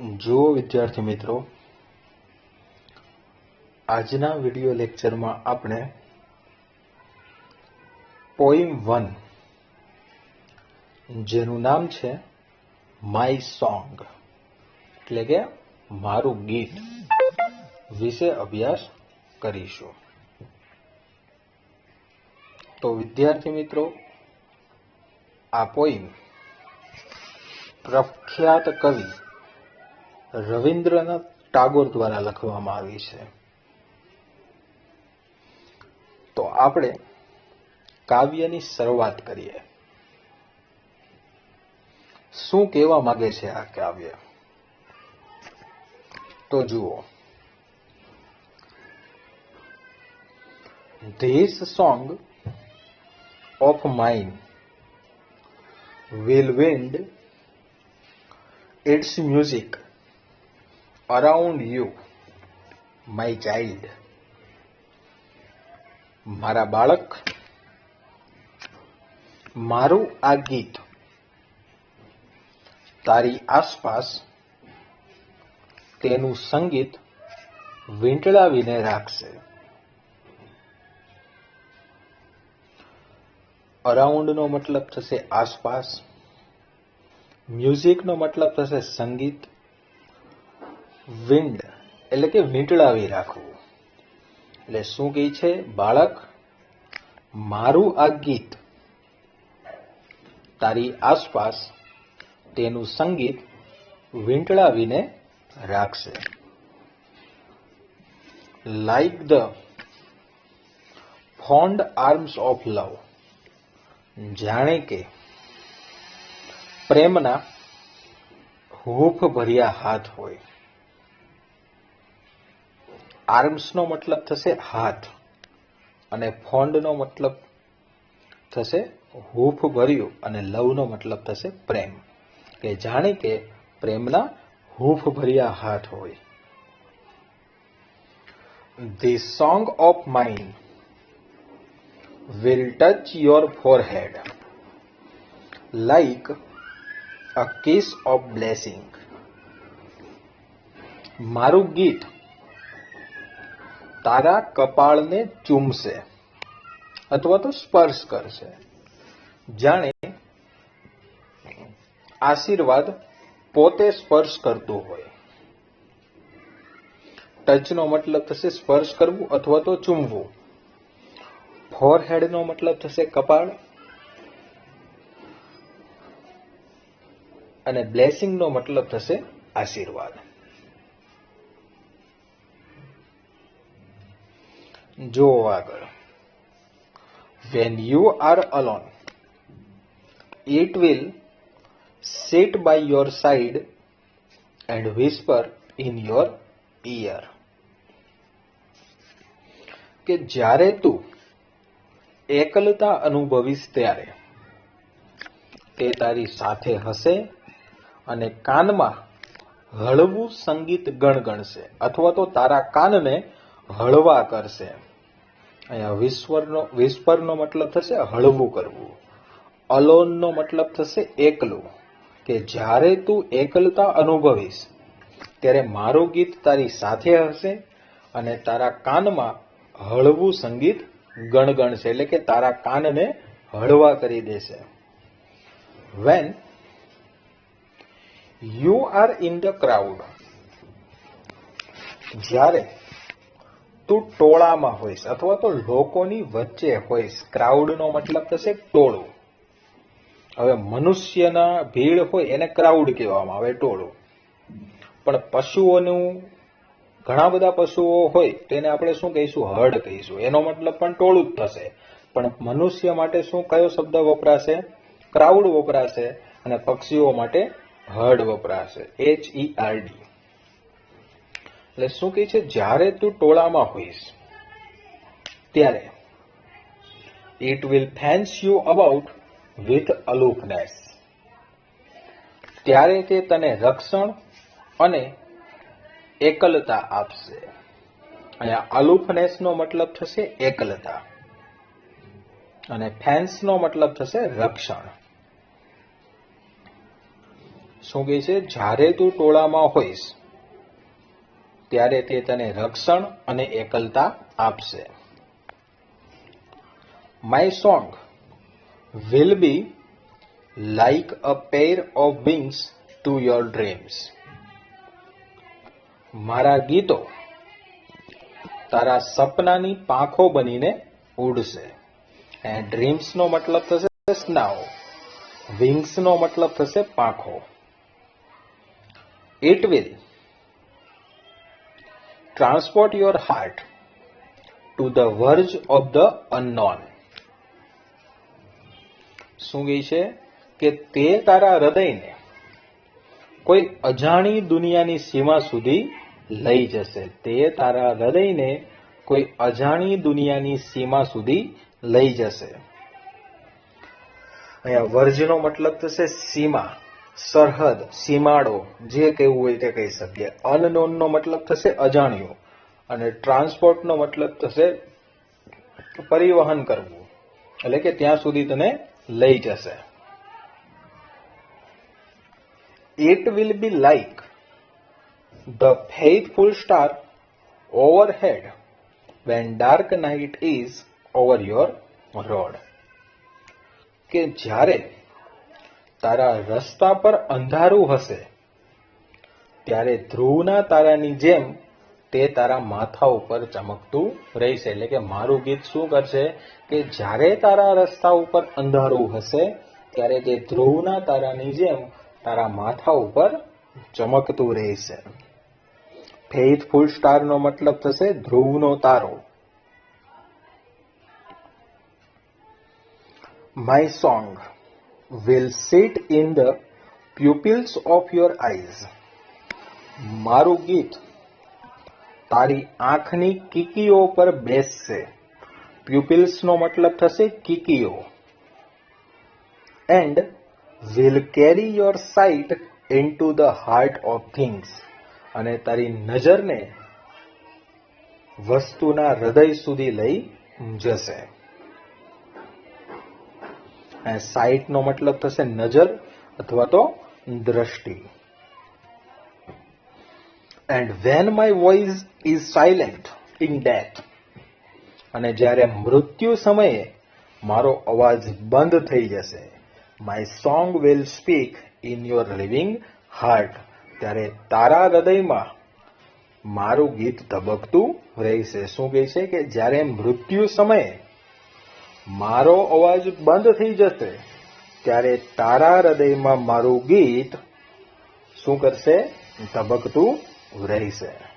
જુઓ વિદ્યાર્થી મિત્રો, આજના વિડિયો લેક્ચરમાં આપણે પોઈમ વન, જેનું નામ છે માય સોંગ, એટલે કે મારું ગીત વિશે અભ્યાસ કરીશું. તો વિદ્યાર્થી મિત્રો, આ પોઈમ પ્રખ્યાત કવિ રવિન્દ્રનાથ ટાગોર દ્વારા લખવામાં આવી છે. તો આપણે કાવ્યની શરૂઆત કરીએ. શું કહેવા માંગે છે આ કાવ્ય? તો જુઓ. This song of mine will wind its music around you, my child. મારા બાળક મારું આ ગીત તારી આસપાસ તેનું સંગીત વીંટળાવીને રાખશે અરાઉન્ડનો મતલબ થશે આસપાસ મ્યુઝિકનો મતલબ થશે સંગીત વિન્ડ એટલે કે વીંટળાવી રાખવું. એટલે શું કહે છે? બાળક, મારું આ ગીત, તારી આસપાસ તેનું સંગીત વીંટળાવીને રાખશે. Like the fond arms of love જાણે કે પ્રેમના હૂફ ભર્યા હાથ હોય. આર્મ્સનો મતલબ થશે હાથ અને ફોન્ડનો મતલબ થશે હૂફ ભર્યું અને લવનો મતલબ થશે પ્રેમ કે જાણે કે પ્રેમના હૂફ ભર્યા હાથ હોય the song of mind will touch your forehead like a kiss of blessing. મારું ગીત તારા કપાળને ચૂમશે અથવા તો સ્પર્શ કરશે. જાણે આશીર્વાદ પોતે સ્પર્શ કરતું હોય. ટચનો મતલબ થશે સ્પર્શ કરવું અથવા તો ચૂમવું. ફોરહેડનો મતલબ થશે કપાળ. અને બ્લેસિંગનો મતલબ થશે આશીર્વાદ. જો આગળ when you are alone it will sit by your side and whisper in your ear. કે જ્યારે તું એકલતા અનુભવીશ ત્યારે તે તારી સાથે હશે અને કાનમાં હળવું સંગીત ગણગણશે અથવા તો તારા કાનને હળવા કરશે. અહીંયા વિશ્વરનો વિસ્પરનો મતલબ થશે હળવું કરવું. અલોનનો મતલબ થશે એકલું. કે જ્યારે તું એકલતા અનુભવીશ, ત્યારે મારું ગીત તારી સાથે હશે અને તારા કાનમાં હળવું સંગીત ગણગણશે. એટલે કે તારા કાનને હળવા કરી દેશે. When you are in the crowd જ્યારે તું ટોળામાં હોઈશ અથવા તો લોકોની વચ્ચે હોઈશ. ક્રાઉડનો મતલબ થશે ટોળું. હવે મનુષ્યના ભીડ હોય એને ક્રાઉડ કહેવામાં આવે, ટોળું. પણ પશુઓનું, ઘણા બધા પશુઓ હોય તેને આપણે શું કહીશું? હર્ડ કહીશું. એનો મતલબ પણ ટોળું જ થશે. પણ મનુષ્ય માટે શું કયો શબ્દ વપરાશે? ક્રાઉડ વપરાશે અને પક્ષીઓ માટે હર્ડ વપરાશે. એચ ઈ આર ડી એટલે શું કહે છે? જ્યારે તું ટોળામાં હોઈશ, ત્યારે it will fence you about with aloofness ત્યારે તે તને રક્ષણ અને એકલતા આપશે. અહીંયા અલુફનેસનો મતલબ થશે એકલતા અને ફેન્સનો મતલબ થશે રક્ષણ. શું કહે છે? જ્યારે તું ટોળામાં હોઈશ ત્યારે તે તને રક્ષણ અને એકલતા આપશે. My song will be like a pair of wings to your dreams મારા ગીતો તારા સપનાની પાંખો બનીને ઉડશે. ડ્રીમ્સનો મતલબ થશે સ્નાઓ વિંગ્સનો મતલબ થશે પાંખો. It will transport your heart to the verge of the unknown શું કહે છે? કે તે તારા હૃદયને કોઈ અજાણી દુનિયાની સીમા સુધી લઈ જશે. તે તારા હૃદયને કોઈ અજાણી દુનિયાની સીમા સુધી લઈ જશે. અહીંયા વર્જનો મતલબ થશે સીમા. સરહદ, સીમાડો, જે કહેવું હોય તે કહી શકીએ. અનનોન નો મતલબ થશે અજાણ્યો અને ટ્રાન્સપોર્ટનો મતલબ થશે પરિવહન કરવું. એટલે કે ત્યાં સુધી તને લઈ જશે. It will be like the faithful star overhead when dark night is over your road. કે જ્યારે તારા રસ્તા પર અંધારું હશે. ત્યારે ધ્રુવના તારાની જેમ તે તારા માથા ઉપર ચમકતું રહેશે. એટલે કે મારું ગીત શું કરશે? કે જ્યારે તારા રસ્તા ઉપર અંધારું હશે, ત્યારે તે ધ્રુવના તારાની જેમ તારા માથા ઉપર ચમકતું રહેશે. ફેઇથફુલ સ્ટાર નો મતલબ થશે ધ્રુવનો તારો. My song will sit in the pupils of your eyes. મારું ગીત તારી આંખની કીકીઓ પર બેસશે. પ્યુપિલ્સ નો મતલબ થશે કીકીઓ. And will carry your sight into the heart of things અને તારી નજરને વસ્તુના હૃદય સુધી લઈ જશે. સાઇટ નો મતલબ થશે નજર અથવા તો દ્રષ્ટિ. And when my voice is silent in death અને જ્યારે મૃત્યુ સમયે મારો અવાજ બંધ થઈ જશે my song will speak in your living heart ત્યારે તારા હૃદયમાં મારું ગીત ધબકતું રહેશે. શું કહે છે કે જ્યારે મૃત્યુ સમયે મારો અવાજ બંધ થઈ જશે ત્યારે તારા હૃદયમાં મારું ગીત શું કરશે? ધબકતું રહેશે.